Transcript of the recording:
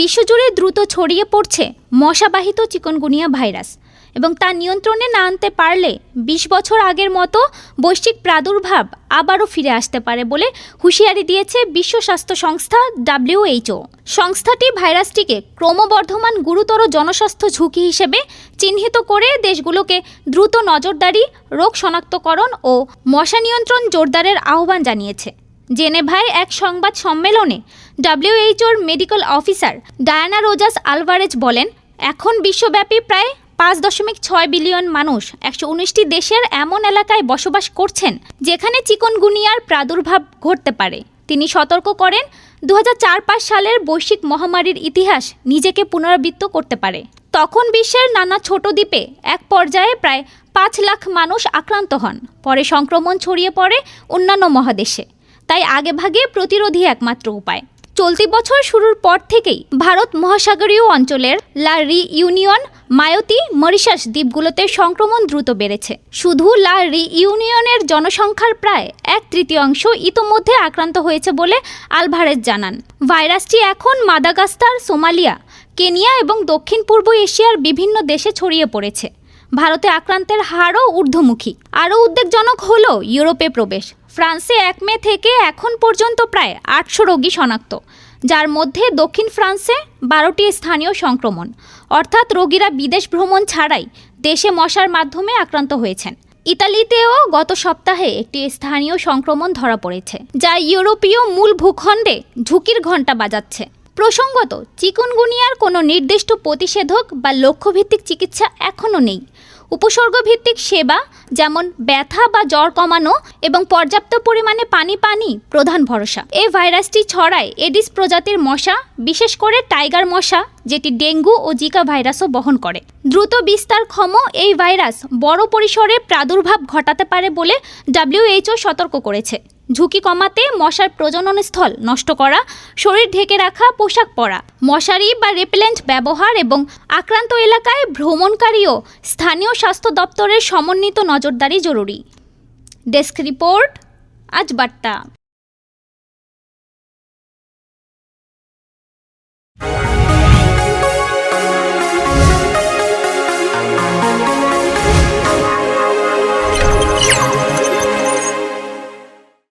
বিশ্বজুড়ে দ্রুত ছড়িয়ে পড়ছে মশাবাহিত চিকনগুনিয়া ভাইরাস এবং তা নিয়ন্ত্রণে না আনতে পারলে বিশ বছর আগের মতো বৈশ্বিক প্রাদুর্ভাব আবারও ফিরে আসতে পারে বলে হুঁশিয়ারি দিয়েছে বিশ্ব স্বাস্থ্য সংস্থা ডাব্লিউএইচও। সংস্থাটি ভাইরাসটিকে ক্রমবর্ধমান গুরুতর জনস্বাস্থ্য ঝুঁকি হিসেবে চিহ্নিত করে দেশগুলোকে দ্রুত নজরদারি, রোগ শনাক্তকরণ ও মশা নিয়ন্ত্রণ জোরদারের আহ্বান জানিয়েছে। জেনেভায় এক সংবাদ সম্মেলনে ডাব্লিউএইচওর medical officer Diana Rosas Alvarez বলেন, এখন বিশ্বব্যাপী প্রায় পাঁচ দশমিক ছয় বিলিয়ন মানুষ একশো উনিশটি দেশের এমন এলাকায় বসবাস করছেন যেখানে চিকনগুনিয়ার প্রাদুর্ভাব ঘটতে পারে। তিনি সতর্ক করেন দু পাঁচ সালের বৈশ্বিক মহামারীর ইতিহাস নিজেকে পুনরাবৃত্ত করতে পারে। তখন বিশ্বের নানা ছোট দ্বীপে এক পর্যায়ে প্রায় পাঁচ লাখ মানুষ আক্রান্ত হন। পরে সংক্রমণ ছড়িয়ে পড়ে অন্যান্য মহাদেশে। তাই আগেভাগে প্রতিরোধী একমাত্র উপায়। চলতি বছর শুরুর পর থেকেই ভারত মহাসাগরীয় অঞ্চলের লা রি ইউনিয়ন মায়তি, মরিশাস দ্বীপগুলোতে সংক্রমণ দ্রুত বেড়েছে। শুধু লা রি ইউনিয়নের জনসংখ্যার প্রায় এক তৃতীয়াংশ ইতোমধ্যে আক্রান্ত হয়েছে বলে আলভারেজ জানান। ভাইরাসটি এখন মাদাগাস্তার সোমালিয়া, কেনিয়া এবং দক্ষিণ পূর্ব এশিয়ার বিভিন্ন দেশে ছড়িয়ে পড়েছে। ভারতে আক্রান্তের হারও ঊর্ধ্বমুখী। আরও উদ্বেগজনক হল ইউরোপে প্রবেশ। ফ্রান্সে এক মে থেকে এখন পর্যন্ত প্রায় আটশো রোগী শনাক্ত, যার মধ্যে দক্ষিণ ফ্রান্সে বারোটি স্থানীয় সংক্রমণ। অর্থাৎ রোগীরা বিদেশ ভ্রমণ ছাড়াই দেশে মশার মাধ্যমে আক্রান্ত হয়েছেন। ইতালিতেও গত সপ্তাহে একটি স্থানীয় সংক্রমণ ধরা পড়েছে, যা ইউরোপীয় মূল ভূখণ্ডে ঝুঁকির ঘণ্টা বাজাচ্ছে। প্রসঙ্গত, চিকুনগুনিয়ার কোনো নির্দিষ্ট প্রতিষেধক বা লক্ষ্যভিত্তিক চিকিৎসা এখনও নেই। উপসর্গভিত্তিক সেবা যেমন ব্যথা বা জ্বর কমানো এবং পর্যাপ্ত পরিমাণে পানি পানি প্রধান ভরসা। এই ভাইরাসটি ছড়ায় এডিস প্রজাতির মশা, বিশেষ করে টাইগার মশা, যেটি ডেঙ্গু ও জিকা ভাইরাসও বহন করে। দ্রুত বিস্তারক্ষম এই ভাইরাস বড় পরিসরে প্রাদুর্ভাব ঘটাতে পারে বলে ডাব্লিউএইচও সতর্ক করেছে। ঝুঁকি কমাতে মশার প্রজনন স্থল নষ্ট করা, শরীর ঢেকে রাখা, পোশাক পরা। মশারি বা রেপেলেন্ট ব্যবহার এবং আক্রান্ত এলাকায় ভ্রমণকারীও স্থানীয় স্বাস্থ্য দপ্তরের সমন্বিত নজরদারি জরুরি। ডেস্ক রিপোর্ট, আজ বার্তা।